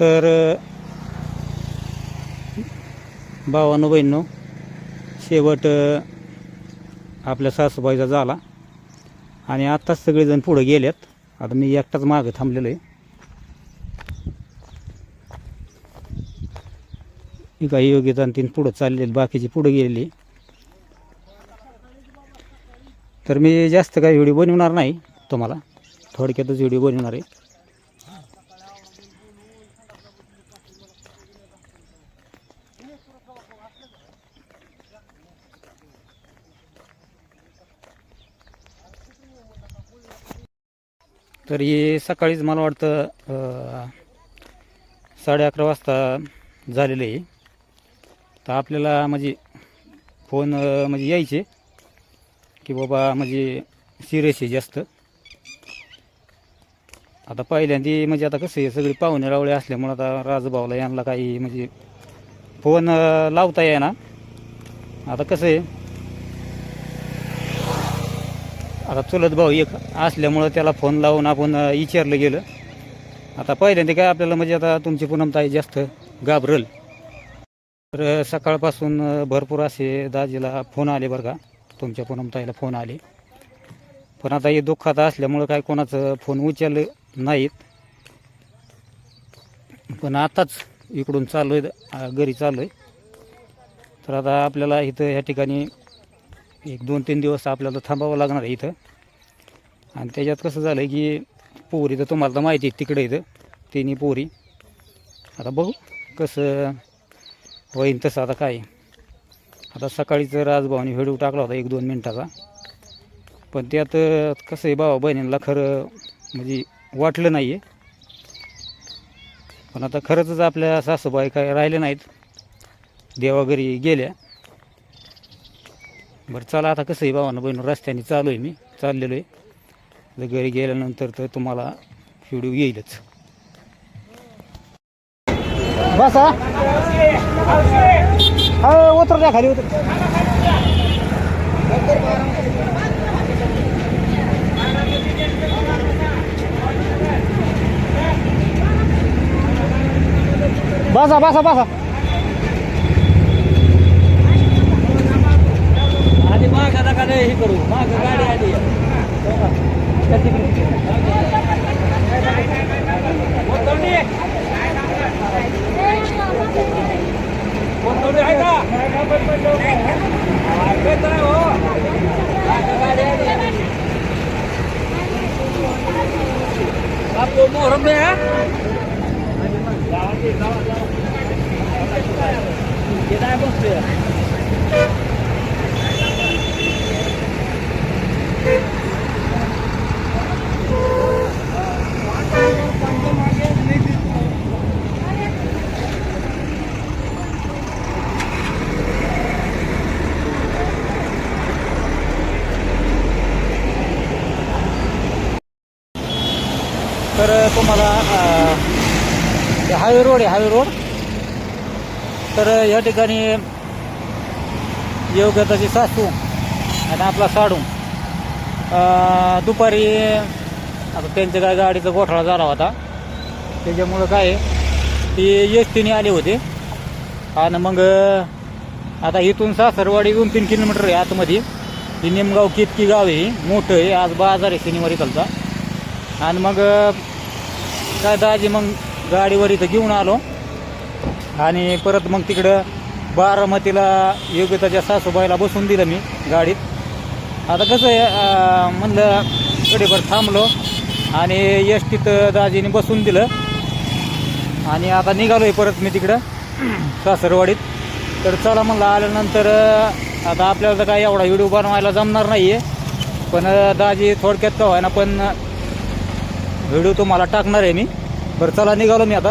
तर भावानो बहिणो शेवट आपल्या सासूबाईचा झाला. आणि आत्ताच सगळेजण पुढं गेलेत. आता मी एकटाच मागं थांबलेलो आहे ही काही योग्यता तीन पुढं चाललेली बाकीची पुढं गेलेली. तर मी जास्त काही व्हिडिओ बनवणार नाही तुम्हाला. थोडक्यातच व्हिडिओ बनवणार आहे. तर हे सकाळीच मला वाटतं साडे अकरा वाजता झालेलं आहे. तर आपल्याला म्हणजे फोन म्हणजे यायचे की बाबा म्हणजे सिरियस आहे जास्त. आता पहिल्यांदा म्हणजे आता कसं आहे सगळी पाहुणे रावळे असल्यामुळे आता राजभाऊला यांना काही म्हणजे फोन लावता येईना. आता कसं आहे आता चुलत भाऊ एक असल्यामुळं त्याला फोन लावून आपण विचारलं गेलं. आता पहिल्यांदा काय आपल्याला म्हणजे आता तुमची पूनमताई जास्त घाबरल. तर सकाळपासून भरपूर असे दाजीला फोन आले बरं का. तुमच्या पूनमताईला फोन आले. पण आता हे दुःखात असल्यामुळं काय कोणाचं फोन उचललं नाहीत. पण आताच इकडून चालू आहे घरी चालू आहे. तर आता आपल्याला इथं ह्या ठिकाणी एक दोन तीन दिवस आपल्याला थांबावं लागणार आहे इथं. आणि त्याच्यात कसं झालं की पोरी तर तुम्हाला तर माहिती आहे तिकडे इथं तिन्ही पोरी. आता बघू कसं होईन तसं आता काय. आता सकाळीच राजभावाने व्हिडिओ टाकला होता एक दोन मिनटाचा. पण त्यात कसं आहे भावा बहिणींना खरं म्हणजे वाटलं नाही आहे पण आता खरंच आपल्या सासूबाई काय राहिले नाहीत देवाघरी गेल्या बरं चला आता कसं आहे भावानं बहिण रस्त्याने चालू आहे मी चाललेलो आहे. घरी गेल्यानंतर तर तुम्हाला व्हिडिओ येईलच. बसा. हो उतर द्या खाली उतर. बसा बसा बसा आधी माग नका नाही हे करू माग गाडी आली कोथंबी कोथंबी आहे का ऐकत नाही हो मागं गाडी आली आपको मोहरम में है ये नाही बसते तर तुम्हाला हायवे रोड आहे हायवे रोड. तर या ठिकाणी योग्यताची सासू आणि आपला साडू दुपारी आता त्यांच्या काय गाडीचा गोठळा झाला होता. त्याच्यामुळं काय आहे, ती एस टीने आले होते. आणि मग आता इथून सासरवाडी दोन तीन किलोमीटर आहे आतमध्ये. ही निमगाव कितकी गाव आहे मोठं आहे. आज बाजार आहे शनिवारी कलचा. आणि मग काय दाजी मग गाडीवर इथं घेऊन आलो. आणि परत मग तिकडं बारामतीला योग्यताच्या सासूबाईला बसून दिलं मी गाडीत. आता कसं आहे म्हणलं कडेभर थांबलो आणि एस टीत दाजीने बसून दिलं. आणि आता निघालो आहे परत मी तिकडं सासरवाडीत. तर चला म्हणलं आल्यानंतर आता आपल्याला तर काय एवढा व्हिडिओ बनवायला जमणार नाही आहे पण दाजी थोडक्यात का व्हायना पण व्हिडिओ तुम्हाला टाकणार आहे मी. बरं चला निघालो मी आता.